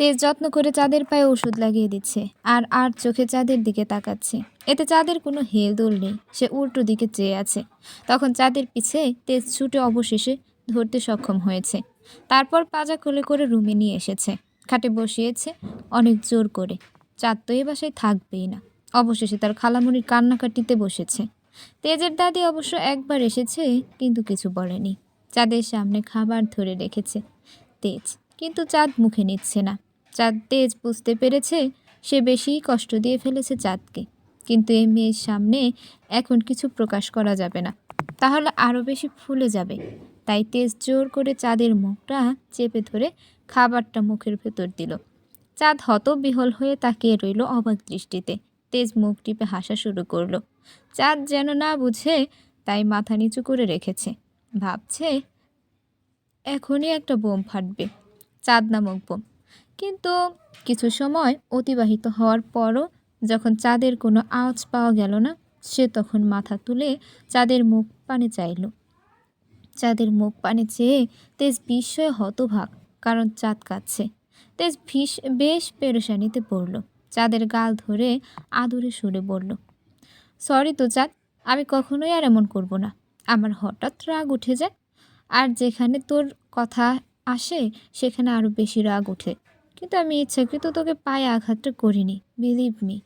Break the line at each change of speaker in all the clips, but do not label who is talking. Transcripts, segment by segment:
তেজ যত্ন করে চাঁদের পায়ে ওষুধ লাগিয়ে দিচ্ছে আর আর চোখে চাঁদের দিকে তাকাচ্ছে। এতে চাঁদের কোনো হেলদোল নেই, সে উল্টো দিকে চেয়ে আছে। তখন চাঁদের পিছে তেজ ছুটে অবশেষে ধরতে সক্ষম হয়েছে। তারপর পাজা কোলে করে রুমে নিয়ে এসেছে। খাটে বসিয়েছে অনেক জোর করে। চাঁদ তো এ বাসায় থাকবেই না। অবশেষে তার খালামুনির কান্নাকাটিতে বসেছে। তেজের দাদি অবশ্য একবার এসেছে, কিন্তু কিছু বলেনি। চাঁদের সামনে খাবার ধরে রেখেছে তেজ, কিন্তু চাঁদ মুখে নিচ্ছে না। চাঁদ তেজ বুঝতে পেরেছে, সে বেশিই কষ্ট দিয়ে ফেলেছে চাঁদকে। কিন্তু এই মেয়ের সামনে এখন কিছু প্রকাশ করা যাবে না। তাহলে আরও বেশি ফুলে যাবে। তাই তেজ জোর করে চাঁদের মুখটা চেপে ধরে খাবারটা মুখের ভেতর দিল। চাঁদ হত হতবিহল হয়ে তাকিয়ে রইল অবাক দৃষ্টিতে। তেজ মুখ টিপে হাসা শুরু করল। চাঁদ যেন না বুঝে, তাই মাথা নিচু করে রেখেছে। ভাবছে, এখনই একটা বোম ফাটবে। চাঁদ নামক বোম। কিন্তু কিছু সময় অতিবাহিত হওয়ার পরও যখন চাঁদের কোনো আওয়াজ পাওয়া গেল না, সে তখন মাথা তুলে চাঁদের মুখ পানে চাইল। চাঁদের মুখ পানে চেয়ে তেজ বিস্ময়ে হতভাগ, কারণ চাঁদ কাচ্ছে তেজ ভীষ, বেশ পেরেশানিতে পড়ল। চাঁদের গাল ধরে আদরে সুরে বলল, সরি তো চাঁদ, আমি কখনোই আর এমন করব না। আমার হঠাৎ রাগ উঠে যায়, আর যেখানে তোর কথা আসে, সেখানে আরও বেশি রাগ ওঠে কিন্তু আমি ইচ্ছাকৃত তোকে পায়ে আঘাতটা করিনি বিলিভ মি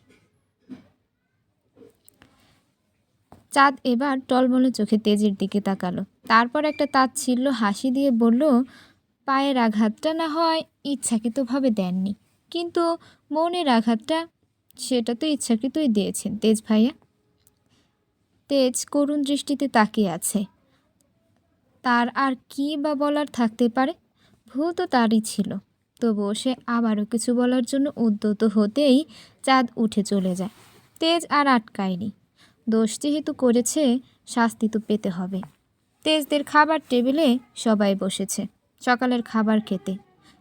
চাঁদ এবার টলমলে চোখে তেজের দিকে তাকালো। তারপর একটা তাঁত ছিল হাসি দিয়ে বলল, পায়ের আঘাতটা না হয় ইচ্ছাকৃতভাবে দেননি। কিন্তু মনের আঘাতটা, সেটা তো ইচ্ছাকৃতই দিয়েছেন, তেজ ভাইয়া। তেজ করুণ দৃষ্টিতে তাকিয়ে আছে। তার আর কি বা বলার থাকতে পারে? ভুল তো তারই ছিল। তবুও সে আবারও কিছু বলার জন্য উদ্যত হতেই চাঁদ উঠে চলে যায়। তেজ আর আটকায়নি। দোষ যেহেতু করেছে, শাস্তি তো পেতে হবে। তেজদের খাবার টেবিলে সবাই বসেছে, সকালের খাবার খেতে।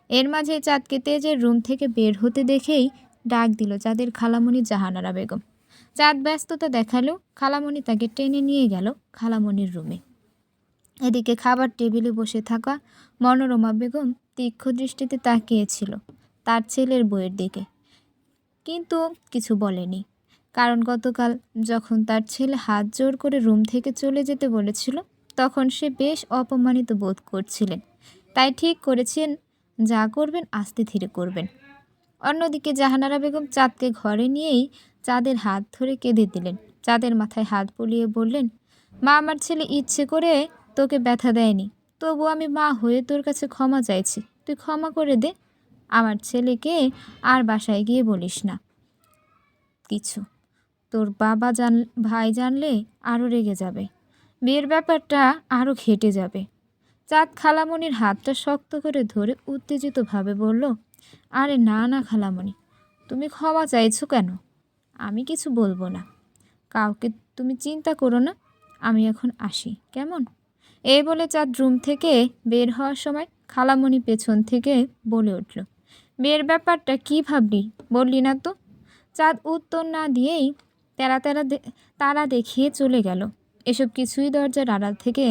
এর মাঝে চাঁদকে তেজের রুম থেকে বের হতে দেখেই ডাক দিল চাঁদের খালামণি জাহানারা বেগম। চাঁদ ব্যস্ততা দেখাল, খালামণি তাকে টেনে নিয়ে গেল খালামণির রুমে। এদিকে খাবার টেবিলে বসে থাকা মনোরমা বেগম তীক্ষ্ণ দৃষ্টিতে তাকিয়েছিল তার ছেলের বইয়ের দিকে। কিন্তু কিছু বলেনি। কারণ গতকাল যখন তার ছেলে হাত জোর করে রুম থেকে চলে যেতে বলেছিল, তখন সে বেশ অপমানিত বোধ করছিলেন। তাই ঠিক করেছেন, যা করবেন আস্তে ধীরে করবেন। অন্যদিকে জাহানারা বেগম চাঁদকে ঘরে নিয়েই চাঁদের হাত ধরে কেঁদে দিলেন। চাঁদের মাথায় হাত বুলিয়ে বললেন, মা, আমার ছেলে ইচ্ছে করে তোকে ব্যথা দেয়নি। তবু আমি মা হয়ে তোর কাছে ক্ষমা চাইছি। তুই ক্ষমা করে দে। আমার ছেলেকে আর বাসায় গিয়ে বলিস না। কিছু। তোর বাবা জান, ভাই জানলে আরও রেগে যাবে। বিয়ের ব্যাপারটা আরও ঘেটে যাবে। চাঁদ খালামণির হাতটা শক্ত করে ধরে উত্তেজিতভাবে বলল, আরে না না খালামণি, তুমি ক্ষমা চাইছো কেন? আমি কিছু বলব না। কাউকে তুমি চিন্তা করো না। আমি এখন আসি। কেমন? এই বলে চাঁদ রুম থেকে বের হওয়ার সময় খালামণি পেছন থেকে বলে উঠল বিয়ের ব্যাপারটা কি ভাবলি? বললি না তো? চাঁদ উত্তর না দিয়েই তেরা তেরা তারা দেখিয়ে চলে গেল। এসব কিছুই দরজার আড়াল থেকে,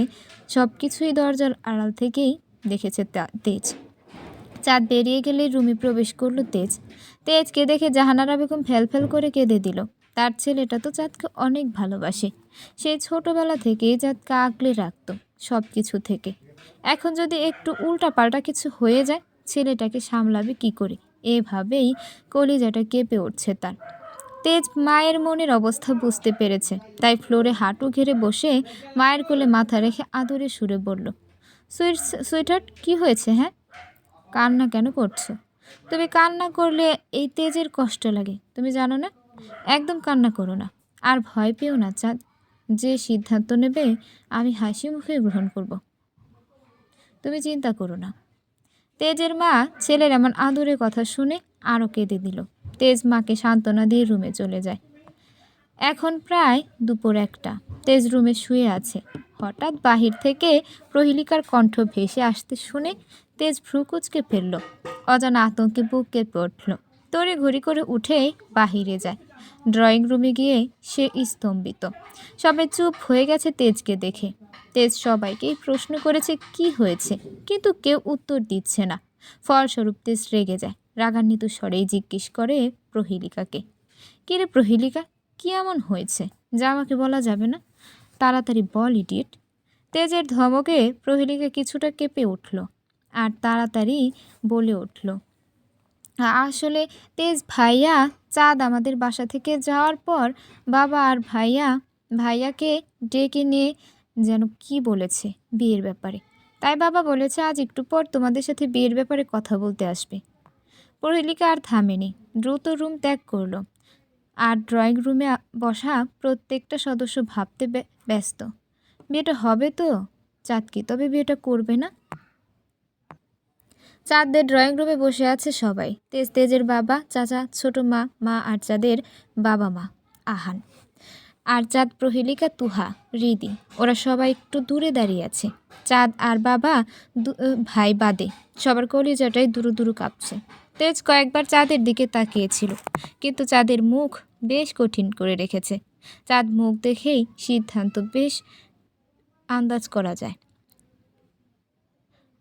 সব কিছুই দরজার আড়াল থেকেই দেখেছে তেজ। চাঁদ বেরিয়ে গেলে রুমে প্রবেশ করল তেজ। তেজকে দেখে জাহানারা বেগম ফেল ফেল করে কেঁদে দিল। তার ছেলেটা তো চাঁদকে অনেক ভালোবাসে। সেই ছোটোবেলা থেকেই চাঁদকে আঁকলে রাখত সব কিছু থেকে। এখন যদি একটু উল্টা পাল্টা কিছু হয়ে যায়, ছেলেটাকে সামলাবে কি করে? এভাবেই কলিজাটা কেঁপে উঠছে তার। তেজ মায়ের মনের অবস্থা বুঝতে পেরেছে। তাই ফ্লোরে হাঁটু ঘেরে বসে মায়ের কোলে মাথা রেখে আদরে সুরে বলল, সুইট, সুইটহার্ট, কী হয়েছে হ্যাঁ? কান্না কেন করছ? তুমি কান্না করলে এই তেজের কষ্ট লাগে। তুমি জানো না একদম কান্না করো না। আর ভয় পেও না, চাঁদ। যে সিদ্ধান্ত নেবে, আমি হাসি মুখে গ্রহণ করব। তুমি চিন্তা করো না। তেজের মা ছেলের এমন আদুরে কথা শুনে আরও কেঁদে দিল। তেজ মাকে সান্ত্বনা দিয়ে রুমে চলে যায়। এখন প্রায় দুপুর একটা। তেজ রুমে শুয়ে আছে। হঠাৎ বাহির থেকে প্রহিলিকার কণ্ঠ ভেসে আসতে শুনে তেজ ভ্রুকুচকে ফেলল। অজানা আতঙ্কে বুক কেঁপে উঠল তড়ি ঘড়ি করে উঠে বাহিরে যায়। ড্রয়িং রুমে গিয়ে সে স্তম্ভিত। সবাই চুপ হয়ে গেছে তেজকে দেখে। তেজ সবাইকেই প্রশ্ন করেছে, কি হয়েছে? কিন্তু কেউ উত্তর দিচ্ছে না। ফলস্বরূপ তেজ রেগে যায়। রাগান্বিত স্বরেই জিজ্ঞেস করে প্রহেলিকাকে কিরে প্রহেলিকা, কি এমন হয়েছে? যা আমাকে বলা যাবে না? তাড়াতাড়ি বল, ইডিয়েট। তেজের ধমকে প্রহেলিকা কিছুটা কেঁপে উঠল আর তাড়াতাড়ি বলে উঠল আসলে তেজ ভাইয়া চাঁদ আমাদের বাসা থেকে যাওয়ার পর বাবা আর ভাইয়া, ভাইয়াকে ডেকে নিয়ে যেন কি বলেছে বিয়ের ব্যাপারে। তাই বাবা বলেছে, আজ একটু পর তোমাদের সাথে বিয়ের ব্যাপারে কথা বলতে আসবে। প্রহেলিকা আর থামেনি। দ্রুত রুম ত্যাগ করল। আর ড্রয়িং রুমে বসা প্রত্যেকটা সদস্য ভাবতে ব্যস্ত। বিয়েটা হবে তো? চাঁদ কি তবে বিয়েটা করবে না? চাঁদদের ড্রয়িং রুমে বসে আছে সবাই। তেজ তেজের বাবা, চাচা, ছোট মা মা আর চাঁদের বাবা মা, আহান। আর চাঁদ প্রহেলিকা, তুহা, রিদি, ওরা সবাই একটু দূরে দাঁড়িয়ে আছে। চাঁদ আর বাবা ভাই বাদে, সবার কলিজাটাই দুরু দুরু কাঁপছে। তেজ কয়েকবার চাঁদের দিকে তাকিয়েছিল, কিন্তু চাঁদের মুখ বেশ কঠিন করে রেখেছে। চাঁদ মুখ দেখেই সিদ্ধান্ত বেশ আন্দাজ করা যায়।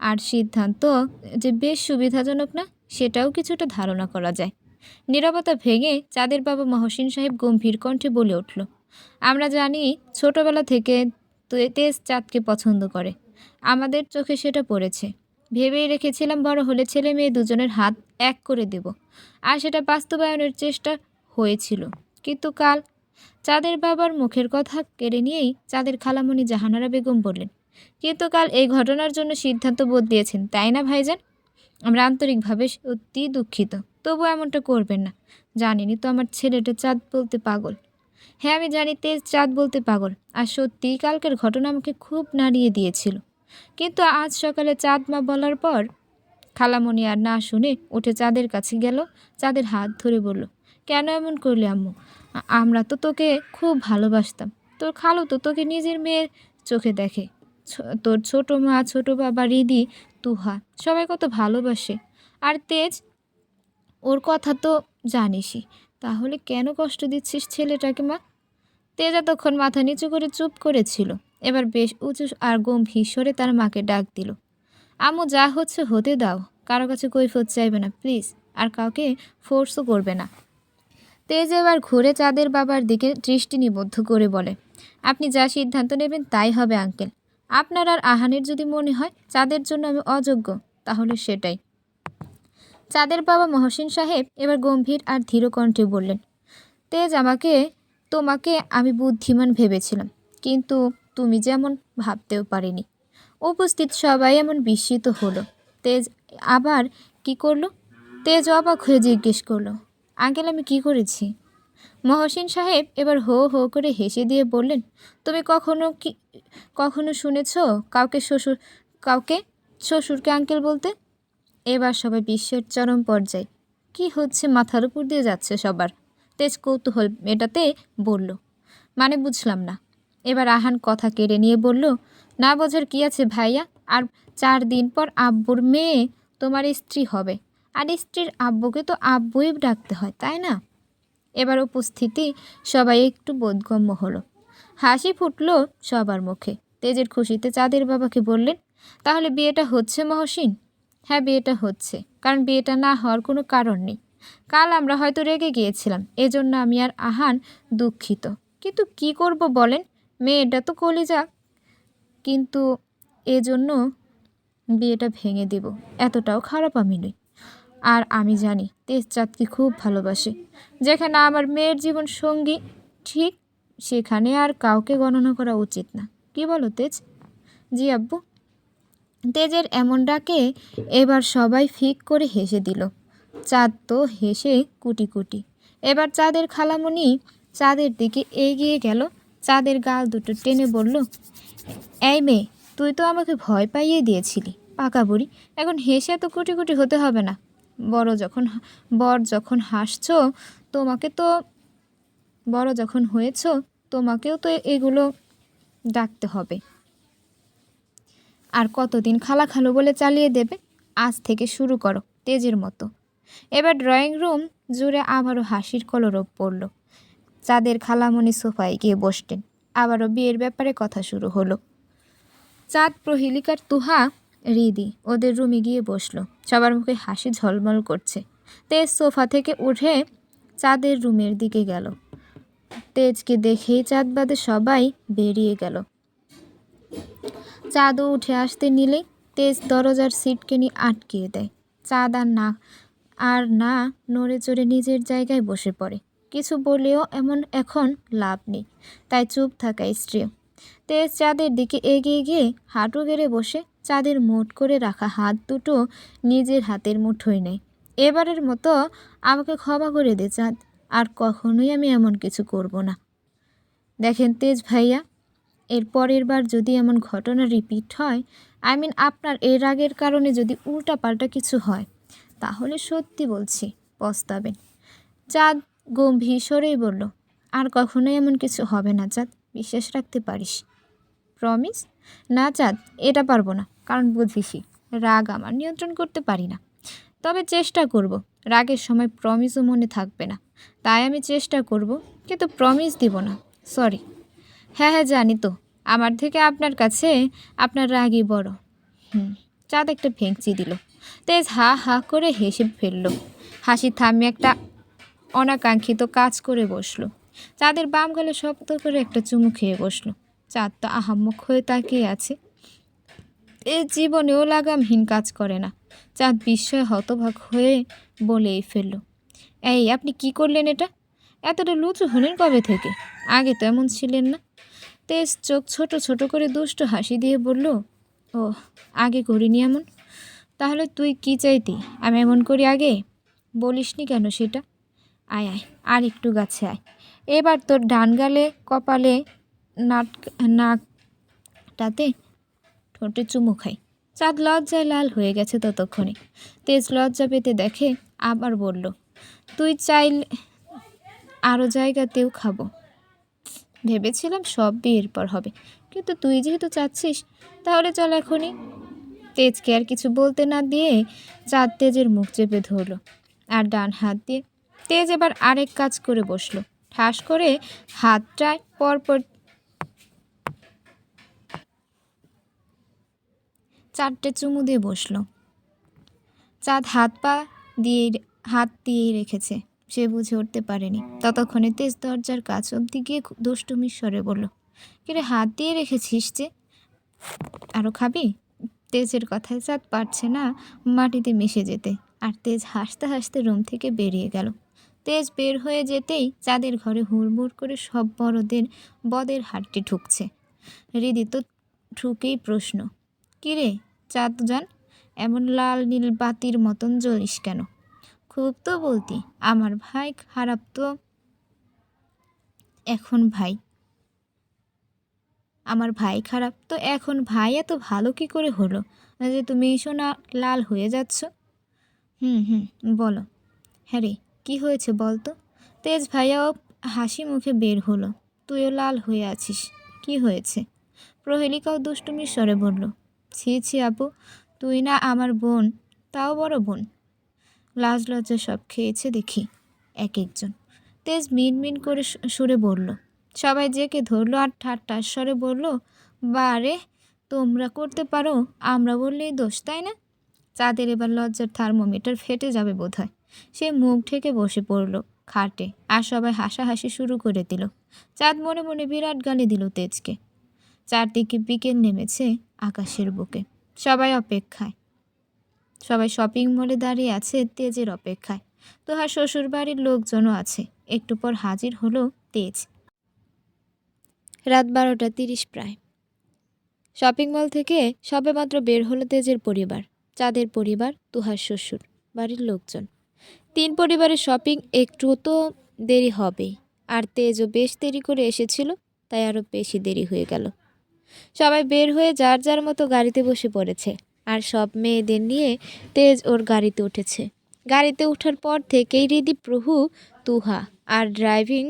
আর সিদ্ধান্ত যে বেশ সুবিধাজনক না, সেটাও কিছুটা ধারণা করা যায়। নীরবতা ভেঙে চাঁদের বাবা মহসিন সাহেব গম্ভীর কণ্ঠে বলে উঠল, আমরা জানি ছোটবেলা থেকে তেজ চাঁদকে পছন্দ করে। আমাদের চোখে সেটা পড়েছে। ভেবেই রেখেছিলাম বড় হলে ছেলে মেয়ে দুজনের হাত এক করে দেব। আর সেটা বাস্তবায়নের চেষ্টা হয়েছিল। কিন্তু কাল চাঁদের বাবার মুখের কথা কেড়ে নিয়েই চাঁদের খালামণি জাহানারা বেগম বললেন কিন্তু কাল এই ঘটনার জন্য সিদ্ধান্ত বদলিয়েছেন তাই না ভাইজান? আমরা আন্তরিকভাবে সত্যি দুঃখিত তবু এমনটা করবেন না। জানিনি তো আমার ছেলেটা চাঁদ বলতে পাগল। হ্যাঁ আমি জানি তেজ চাঁদ বলতে পাগল, আর সত্যিই কালকের ঘটনা আমাকে খুব নাড়িয়ে দিয়েছিল। কিন্তু আজ সকালে চাঁদ মা বলার পর খালামণি আর না শুনে উঠে চাঁদের কাছে গেল, চাঁদের হাত ধরে বলল, কেন এমন করলে আম্মু? আমরা তো তোকে খুব ভালোবাসতাম। তোর খালো তো তোকে নিজের মেয়ের চোখে দেখে। তোর ছোট মা, ছোট বাবা রিদি, তুহা, সবাই কত ভালোবাসে। আর তেজ, ওর কথা তো জানিসই। তাহলে কেন কষ্ট দিচ্ছিস ছেলেটাকে মা? তেজ এতক্ষণ মাথা নিচু করে চুপ করেছিল। এবার বেশ উঁচু আর গম্ভীর স্বরে তার মাকে ডাক দিল আমু যা হচ্ছে হতে দাও। কারও কাছে কৈফত চাইবে না, প্লিজ। আর কাউকে ফোর্সও করবে না। তেজ এবার ঘুরে চাঁদের বাবার দিকে দৃষ্টি নিবদ্ধ করে বলে, আপনি যা সিদ্ধান্ত নেবেন তাই হবে, আঙ্কেল। আপনার আর আহানের যদি মনে হয় চাঁদের জন্য আমি অযোগ্য, তাহলে সেটাই। চাঁদের বাবা মহসিন সাহেব এবার গম্ভীর আর ধীর কণ্ঠে বললেন, তেজ আমাকে, তোমাকে আমি বুদ্ধিমান ভেবেছিলাম, কিন্তু তুমি যেমন ভাবতেও পারিনি। উপস্থিত সবাই এমন বিস্মিত হলো। তেজ আবার কি করল? তেজ অবাক হয়ে জিজ্ঞেস করল, আঙ্কেল, আমি কি করেছি? মহসিন সাহেব এবার হো হো করে হেসে দিয়ে বললেন, তুমি কখনো কি, কখনো শুনেছ কাউকে শ্বশুর, কাউকে শ্বশুরকে আঙ্কেল বলতে? এবার সবাই বিশ্বের চরম পর্যায়ে, কি হচ্ছে মাথার উপর দিয়ে যাচ্ছে সবার? তেজ কৌতূহল মেটাতে বলল মানে বুঝলাম না। এবার আহান কথা কেড়ে নিয়ে বলল, না বোঝার কি আছে ভাইয়া? আর চার দিন পর আব্বুর মেয়ে তোমার স্ত্রী হবে। আর স্ত্রীর আব্বুকে তো আব্বুই ডাকতে হয়, তাই না? এবার উপস্থিতি সবাই একটু বোধগম্য হলো। হাসি ফুটলো সবার মুখে। তেজের খুশিতে চাঁদের বাবাকে বললেন, তাহলে বিয়েটা হচ্ছে মহসিন? হ্যাঁ বিয়েটা হচ্ছে, কারণ বিয়েটা না হওয়ার কোনো কারণ নেই। কাল আমরা হয়তো রেগে গিয়েছিলাম, এজন্য আমি আর আহান দুঃখিত। কিন্তু কি করব বলেন? মেয়েটা তো কলিজা। কিন্তু এজন্য বিয়েটা ভেঙে দেব, এতটাও খারাপ আমি নই। আর আমি জানি তেজ চাঁদকে খুব ভালোবাসে। যেখানে আমার মেয়ের জীবন সঙ্গী, ঠিক সেখানে আর কাউকে গণনা করা উচিত না। কি বলো তেজ? জি আব্বু। তেজের এমন ডাকে এবার সবাই ফিক করে হেসে দিল। চাঁদ তো হেসে কুটি কুটি। এবার চাঁদের খালামণি চাঁদের দিকে এগিয়ে গেল। চাঁদের গাল দুটো টেনে বলল, এই মেয়ে, তুই তো আমাকে ভয় পাইয়ে দিয়েছিলি, পাকা বুড়ি। এখন হেসে তো কুটি কুটি হতে হবে না। বড় যখন, বর যখন হাসছো, তোমাকে তো, বড় যখন হয়েছ, তোমাকেও তো এগুলো ডাকতে হবে। আর কতদিন খালা খালো বলে চালিয়ে দেবে, আজ থেকে শুরু করো, তেজের মতো। এবার ড্রয়িং রুম জুড়ে আবারও হাসির কলরব পড়ল। চাঁদের খালামণি সোফায় গিয়ে বসতেন আবারও বিয়ের ব্যাপারে কথা শুরু হলো। চাঁদ প্রহিলিকার তুহা রিদি ওদের রুমে গিয়ে বসল। সবার মুখে হাসি ঝলমল করছে। তেজ সোফা থেকে উঠে চাঁদের রুমের দিকে গেল। তেজকে দেখেই চাঁদ বাদে সবাই বেরিয়ে গেল। চাঁদও উঠে আসতে নিলে তেজ দরজার সিটকেনি আটকিয়ে দেয়। চাঁদ আর না আর না নড়ে চড়ে নিজের জায়গায় বসে পড়ে। কিছু বলেও এমন এখন লাভ নেই। তাই চুপ থাকা স্ত্রী তেজ চাঁদের দিকে এগিয়ে গিয়ে হাঁটু গেড়ে বসে চাঁদের মুঠ করে রাখা হাত দুটো নিজের হাতের মুঠোয় নেয়। এবারের মতো আমাকে ক্ষমা করে দে চাঁদ, আর কখনোই আমি এমন কিছু করব না। দেখেন তেজ ভাইয়া, এর পরের বার যদি এমন ঘটনা রিপিট হয় আই মিন আপনার এর আগের কারণে যদি উল্টাপাল্টা কিছু হয়, তাহলে সত্যি বলছি, পস্তাবেন। চাঁদ গম্ভীর স্বরেই বলল, আর কখনোই এমন কিছু হবে না চাঁদ। বিশ্বাস রাখতে পারিস। প্রমিস না চাঁদ, এটা পারব না, কারণ বুঝিসই, রাগ আমার নিয়ন্ত্রণ করতে পারি না। তবে চেষ্টা করব, রাগের সময় প্রমিসও মনে থাকবে না। তাই আমি চেষ্টা করব, কিন্তু প্রমিস দিব না সরি হ্যাঁ হ্যাঁ জানি তো, আমার থেকে আপনার কাছে আপনার রাগই বড়। হুম, চাঁদ একটা ভেঙচি দিল, তেজ হা হা করে হেসে ফেলল। হাসি থামিয়ে একটা অনাকাঙ্ক্ষিত কাজ করে বসল। চাঁদের বাম গালে শক্ত করে একটা চুমু খেয়ে বসল। চাঁদ তো আহাম্মক হয়ে তাকিয়ে আছে। এ জীবনেও লাগামহীন কাজ করে না। চাঁদ বিস্ময় হতভাগ হয়ে বলেই ফেলল, এই, আপনি কি করলেন এটা? এতটা লুচু হলেন কবে থেকে? আগে তো এমন ছিলেন না। তেজ চোখ ছোট ছোট করে দুষ্ট হাসি দিয়ে বলল ও আগে করিনি এমন। তাহলে তুই কি চাইতি? আমি এমন করি আগে? বলিসনি কেন সেটা? আয় আয় আর একটু গাছে আয়। এবার তোর ডান গালে, কপালে নাট নাকটাতে ঠোঁটে চুমু খাই। চাঁদ লজ্জায় লাল হয়ে গেছে ততক্ষণে। তেজ লজ্জা পেতে দেখে আবার বলল, তুই চাইলে আরও জায়গাতেও খাব। ভেবেছিলাম সব বিয়ের পর হবে। কিন্তু তুই যেহেতু চাচ্ছিস, তাহলে চল এখনই। তেজকে আর কিছু বলতে না দিয়ে চাঁদ তেজের মুখ চেপে ধরলো আর ডান হাত দিয়ে। তেজ এবার আরেক কাজ করে বসল। ঠাস করে হাতটায় পরপর চারটে চুমু দিয়ে বসল। চাঁদ হাত পা দিয়ে হাত দিয়েই রেখেছে। সে বুঝে উঠতে পারেনি। ততক্ষণে তেজ দরজার কাছ অব্দি গিয়ে দুষ্টুমির স্বরে বলল কিরে হাত দিয়ে রেখেছিস যে? আরও খাবি? তেজের কথায় চাঁদ পারছে না মাটিতে মিশে যেতে। আর তেজ হাসতে হাসতে রুম থেকে বেরিয়ে গেল। তেজ বের হয়ে যেতেই চাঁদের ঘরে হুড়মুড় করে সব বড়দের, বদের হাটটি ঢুকছে। হৃদি তো ঢুকেই প্রশ্ন কিরে চাঁদ যান এমন লাল নীল বাতির মতন জ্বলিস কেন? খুব তো বলতি, আমার ভাই খারাপ তো এখন ভাই। আমার ভাই খারাপ তো এখন ভাই, এত ভালো কি করে হলো? যে তুমি শোনা লাল হয়ে যাচ্ছ? হুম হুম, বলো। হ্যাঁ রে কী হয়েছে বল তো? তেজ ভাইয়াও হাসি মুখে বের হলো। তুইও লাল হয়ে আছিস। কি হয়েছে? প্রহেলিকাও দুষ্টুমির স্বরে বলল, ছি ছি আপু তুই না আমার বোন, তাও বড় বোন। লাজ লজ্জা সব খেয়েছে দেখি এক একজন। তেজ মিন মিন করে সুরে বলল, সবাই জেকে ধরলো আর ঠাট্টার স্বরে বলল, বারে, তোমরা করতে পারো, আমরা বললেই দোষ, তাই না? চাঁদের এবার লজ্জার থার্মোমিটার ফেটে যাবে বোধহয়। সে মুখ ঢেকে বসে পড়ল খাটে আর সবাই হাসাহাসি শুরু করে দিল। চাঁদ মনে মনে বিরাট গালি দিল তেজকে। চারদিকে বিকেল নেমেছে আকাশের বুকে। সবাই অপেক্ষায়। সবাই শপিং মলে দাঁড়িয়ে আছে তেজের অপেক্ষায়। তোহার শ্বশুর বাড়ির লোকজনও আছে। একটু পর হাজির হলো তেজ। রাত বারোটা তিরিশ প্রায়। শপিং মল থেকে সবেমাত্র বের হলো তেজের পরিবার। চাঁদের পরিবার, তুহার শ্বশুর বাড়ির লোকজন। তিন পরিবারের শপিং একটু তো দেরি হবেই আর তেজও বেশ দেরি করে এসেছিল, তাই আরও বেশি দেরি হয়ে গেল। সবাই বের হয়ে যার যার মতো গাড়িতে বসে পড়েছে, আর সব মেয়েদের নিয়ে তেজ ওর গাড়িতে উঠেছে। গাড়িতে ওঠার পর থেকেই হৃদি প্রভু, তুহা আর ড্রাইভিং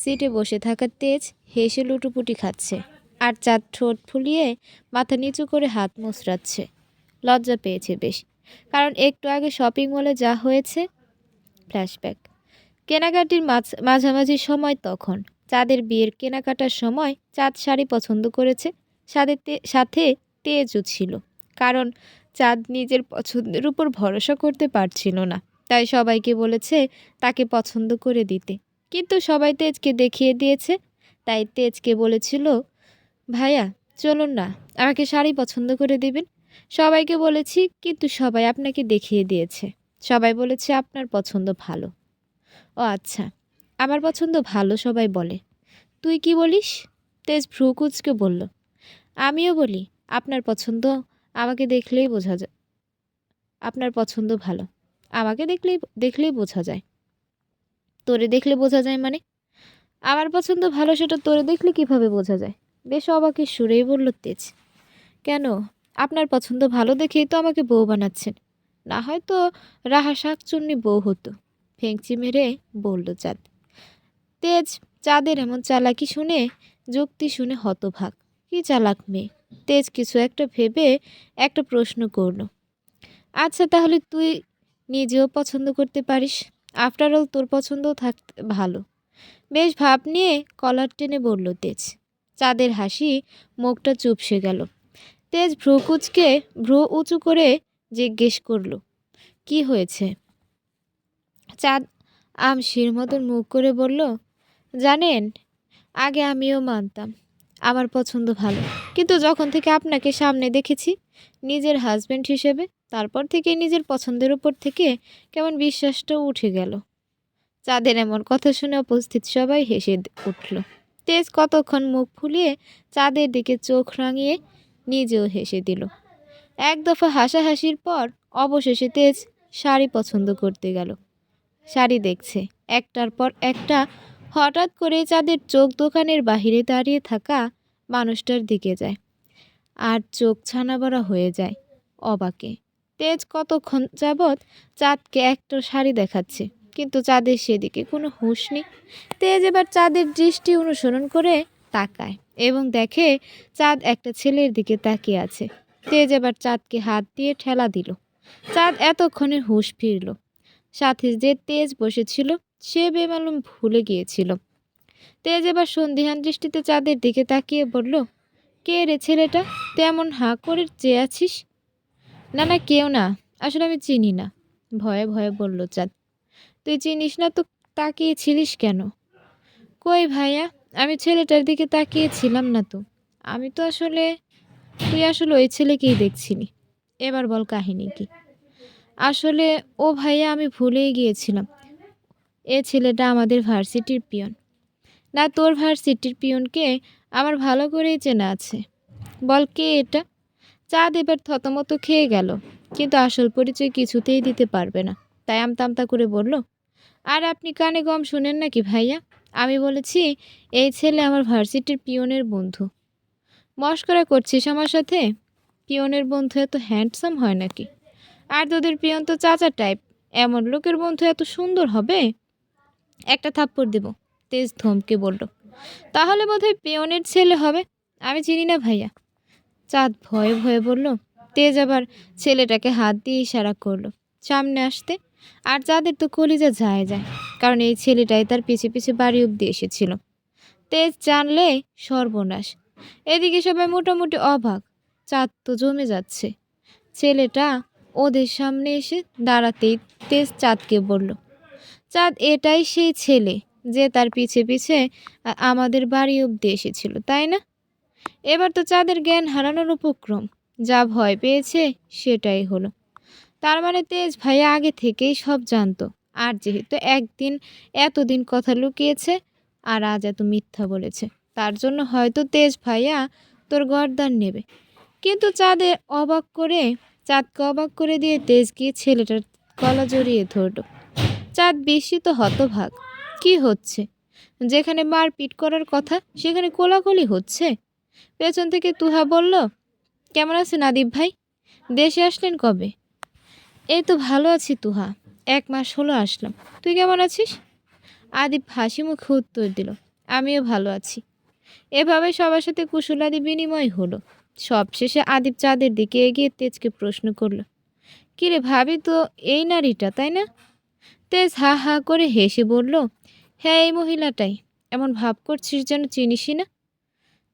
সিটে বসে থাকা তেজ হেসে লুটুপুটি খাচ্ছে আর চাঁদ ঠোঁট ফুলিয়ে মাথা নিচু করে হাত মুচড়াচ্ছে। লজ্জা পেয়েছে বেশ, কারণ একটু আগে শপিং মলে যা হয়েছে ফ্ল্যাশব্যাক কেনাকাটির মাঝ, মাঝামাঝি সময় তখন। চাঁদের বিয়ের কেনাকাটার সময় চাঁদ শাড়ি পছন্দ করেছে। সাথে সাথে তেজও ছিল। কারণ চাঁদ নিজের পছন্দের উপর ভরসা করতে পারছিল না। তাই সবাইকে বলেছে তাকে পছন্দ করে দিতে। কিন্তু সবাই তেজকে দেখিয়ে দিয়েছে। তাই তেজকে বলেছিল, ভাইয়া, চলুন না, আমাকে শাড়ি পছন্দ করে দিবেন। সবাইকে বলেছি, কিন্তু সবাই আপনাকে দেখিয়ে দিয়েছে। সবাই বলেছে আপনার পছন্দ ভালো। ও আচ্ছা আমার পছন্দ ভালো সবাই বলে। তুই কি বলিস? তেজ ভ্রুকুচকে বলল। আমিও বলি, আপনার পছন্দ আমাকে দেখলেই বোঝা যায়। আপনার পছন্দ ভালো, আমাকে দেখলেই দেখলেই বোঝা যায়। তোরে দেখলে বোঝা যায় মানে? আমার পছন্দ ভালো সেটা তোরে দেখলে কীভাবে বোঝা যায়? বেশ অবাকের সুরেই বলল তেজ। কেন? আপনার পছন্দ ভালো দেখেই তো আমাকে বউ বানাচ্ছেন। না হয়তো রাহা শাকচুন্নি বউ হতো। ফেংচি মেরে বলল চাঁদ। তেজ, চাঁদের এমন চালাকি শুনে, যুক্তি শুনে হতভাগ। কি চালাক মেয়ে? তেজ কিছু একটা ভেবে একটা প্রশ্ন করল। আচ্ছা তাহলে তুই নিজেও পছন্দ করতে পারিস। আফটার অল তোর পছন্দও থাকতে ভালো। বেশ ভাব নিয়ে কলার টেনে বলল তেজ। চাঁদের হাসি, মুখটা চুপসে গেল। তেজ ভ্রু কুচকে ভ্রু উঁচু করে জিজ্ঞেস করল, কি হয়েছে? চাঁদ আমশির মতন মুখ করে বলল, জানেন, আগে আমিও মানতাম, আমার পছন্দ ভালো। কিন্তু যখন থেকে আপনাকে সামনে দেখেছি, নিজের হাজব্যান্ড হিসেবে, তারপর থেকে নিজের পছন্দের উপর থেকে কেমন বিশ্বাসটা উঠে গেল। চাঁদের এমন কথা শুনে উপস্থিত সবাই হেসে উঠল। তেজ কতক্ষণ মুখ ফুলিয়ে চাঁদের দিকে চোখ রাঙিয়ে নিজেও হেসে দিল। এক দফা হাসাহাসির পর অবশেষে তেজ শাড়ি পছন্দ করতে গেল। শাড়ি দেখছে। একটার পর একটা হঠাৎ করে চাঁদের চোখ দোকানের বাহিরে দাঁড়িয়ে থাকা মানুষটার দিকে যায়। আর চোখ ছানাবড়া হয়ে যায় অবাকে। তেজ কতক্ষণ যাবৎ চাঁদকে একটা শাড়ি দেখাচ্ছে, কিন্তু চাঁদের সেদিকে কোনো হুঁশ নেই। তেজ এবার চাঁদের দৃষ্টি অনুসরণ করে তাকায় এবং দেখে চাঁদ একটা ছেলের দিকে তাকিয়ে আছে। তেজ এবার চাঁদকে হাত দিয়ে ঠেলা দিল। চাঁদ এতক্ষণে হুঁশ ফিরল। সাথে যে তেজ বসেছিল, সে বেমালুম ভুলে গিয়েছিল। তেজ এবার সন্ধিহান দৃষ্টিতে চাঁদের দিকে তাকিয়ে বলল, কে রে ছেলেটা? তেমন হাঁ করে চেয়ে আছিস? না না, কেউ না। আসলে আমি চিনি না। ভয়ে ভয়ে বলল চাঁদ। তুই চিনিস না তো তাকিয়েছিলিস কেন? কই ভাইয়া, আমি ছেলেটার দিকে তাকিয়েছিলাম না তো। আমি তো আসলে তুই আসলে ওই ছেলেকেই দেখছিলি। এবার বল কাহিনী কি? আসলে ও ভাইয়া আমি ভুলেই গিয়েছিলাম। এ ছেলেটা আমাদের ভার্সিটির পিয়ন। না, তোর ভার্সিটির পিয়নকে আমার ভালো করেই চেনা আছে। বল কে এটা? চাঁদ এবার থতমত খেয়ে গেল, কিন্তু আসল পরিচয় কিছুতেই দিতে পারবে না। তাই আমতামতা করে বলল, আর আপনি কানে গম শুনেন নাকি ভাইয়া? আমি বলেছি, এই ছেলে আমার ভার্সিটির পিয়নের বন্ধু। মস্করা করছিস আমার সাথে? পিয়নের বন্ধু এত হ্যান্ডসাম হয় নাকি? আর তোদের পিয়ন তো চাচা টাইপ এমন লোকের বন্ধু এত সুন্দর হবে? একটা থাপ্পড় দেব, তেজ ধমকে বলল। তাহলে বোধহয় পিয়নের ছেলে হবে? আমি চিনি না ভাইয়া। চাঁদ ভয়ে ভয়ে বলল। তেজ আবার ছেলেটাকে হাত দিয়ে ইশারা করল সামনে আসতে। আর চাঁদের তো কলিজা যায় যায়, কারণ এই ছেলেটাই তার পিছে পিছে বাড়ি অব্দি এসেছিল। তেজ জানলে সর্বনাশ। এদিকে সবাই মোটামুটি অবাক। চাঁদ তো জমে যাচ্ছে। ছেলেটা ওদের সামনে এসে দাঁড়াতেই তেজ চাঁদকে বলল, চাঁদ, এটাই সেই ছেলে যে তার পিছে পিছে আমাদের বাড়ি অব্দি এসেছিল, তাই না? এবার তো চাঁদের জ্ঞান হারানোর উপক্রম। যা ভয় পেয়েছে সেটাই হলো। তার মানে তেজ ভাইয়া আগে থেকেই সব জানতো। আর যেহেতু একদিন এতদিন কথা লুকিয়েছে, আর আজ এত মিথ্যা বলেছে। তার জন্য হয়তো তেজ ভাইয়া তোর গর্দান নেবে। কিন্তু চাঁদে অবাক করে, চাঁদকে অবাক করে দিয়ে তেজ গিয়ে ছেলেটার গলা জড়িয়ে ধরলো। চাঁদ বিস্মিত হতভাগ। কি হচ্ছে? যেখানে মারপিট করার কথা, সেখানে কোলাকুলি হচ্ছে? পেছন থেকে তুহা বলল, কেমন আছেন আদিব ভাই? দেশে আসলেন কবে? এই তো ভালো আছি তুহা। এক মাস হলো আসলাম। তুই কেমন আছিস? আদিব হাসি মুখে উত্তর দিল, আমিও ভালো আছি। এভাবে সবার সাথে কুশলাদি বিনিময় হলো। সবশেষে আদিব চাঁদের দিকে এগিয়ে তেজকে প্রশ্ন করল, কিরে ভাবি তো এই নারীটা, তাই না? তেজ হা হা করে হেসে বলল হ্যাঁ এই মহিলাটাই। এমন ভাব করছিস যেন চিনিসই না?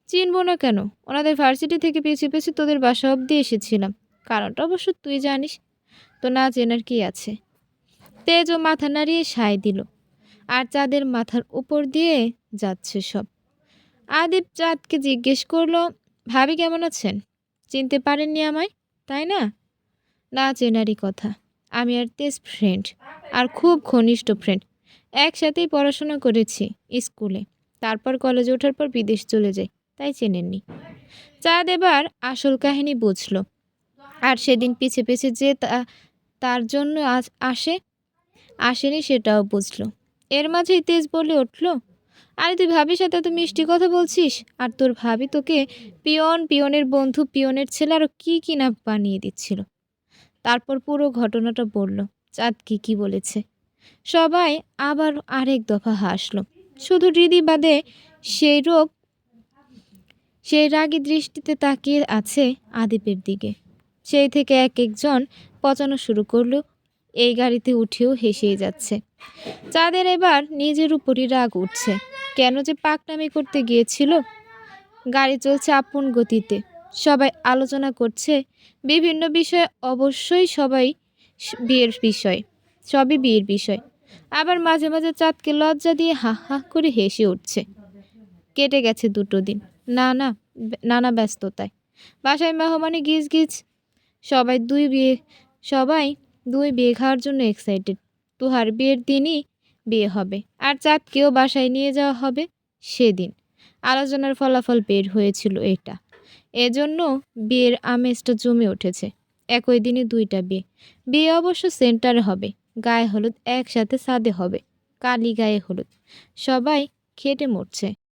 চিনবো না কেন? ওনাদের ভার্সিটি থেকে পিছিয়ে পিছিয়ে তোদের বাসা অবধি এসেছিলাম। কারণটা অবশ্য তুই জানিস। তো না চেনার কি আছে? তেজ ও মাথা নাড়িয়ে সায় দিল, আর চাঁদের মাথার উপর দিয়ে যাচ্ছে সব। আদিপ চাঁদকে জিজ্ঞেস করল, ভাবি কেমন আছেন? চিনতে পারেননি আমায়, তাই না? না চেনারই কথা। আমি আর তেজ ফ্রেন্ড আর খুব ঘনিষ্ঠ ফ্রেন্ড একসাথেই পড়াশোনা করেছি স্কুলে। তারপর কলেজে ওঠার পর বিদেশ চলে যাই, তাই চেনেননি। চাঁদ এবার আসল কাহিনী বুঝলো। আর সেদিন পিছে পিছে যে তার জন্য আসে, আসেনি সেটাও বুঝলো। এর মাঝেই তেজ বলে উঠল আরে তুই ভাবির সাথে এত মিষ্টি কথা বলছিস? আর তোর ভাবি তোকে পিয়ন, পিয়নের বন্ধু, পিয়নের ছেলে আরও কী কী না বানিয়ে দিচ্ছিল। তারপর পুরো ঘটনাটা বলল চাঁদ কি কি বলেছে। সবাই আবার আরেক দফা হাসলো। শুধু হৃদি বাদে সেই রোগ, সেই রাগী দৃষ্টিতে তাকিয়ে আছে আদিপের দিকে। সেই থেকে এক একজন পচানো শুরু করল এই গাড়িতে উঠেও হেসেই যাচ্ছে। চাঁদের এবার নিজের উপরই রাগ উঠছে। কেন যে পাকনামি করতে গিয়েছিল? গাড়ি চলছে আপন গতিতে। সবাই আলোচনা করছে। বিভিন্ন বিষয়ে অবশ্যই সবাই বিয়ের বিষয়। সবই বিয়ের বিষয়। আবার মাঝে মাঝে চাঁদকে লজ্জা দিয়ে হা হা করে হেসে উঠছে। কেটে গেছে দুটো দিন। না না নানা ব্যস্ততায়। বাসায় মেহমানে গিজ গিজ সবাই দুই বিয়ে সবাই দুই বিয়ে খাওয়ার জন্য এক্সাইটেড তুহার বিয়ের দিনই বিয়ে হবে। আর চাঁদকেও বাসায় নিয়ে যাওয়া হবে সেদিন। আলোচনার ফলাফল বের হয়েছিল এটা। এজন্য বিয়ের আমেজটা জমে উঠেছে। একই দিনে দুইটা বিয়ে। বিয়ে অবশ্য সেন্টারে হবে। গায়ে হলুদ, একসাথে সাদে হবে। কালি গায়ে হলুদ। সবাই খেটে মরছে।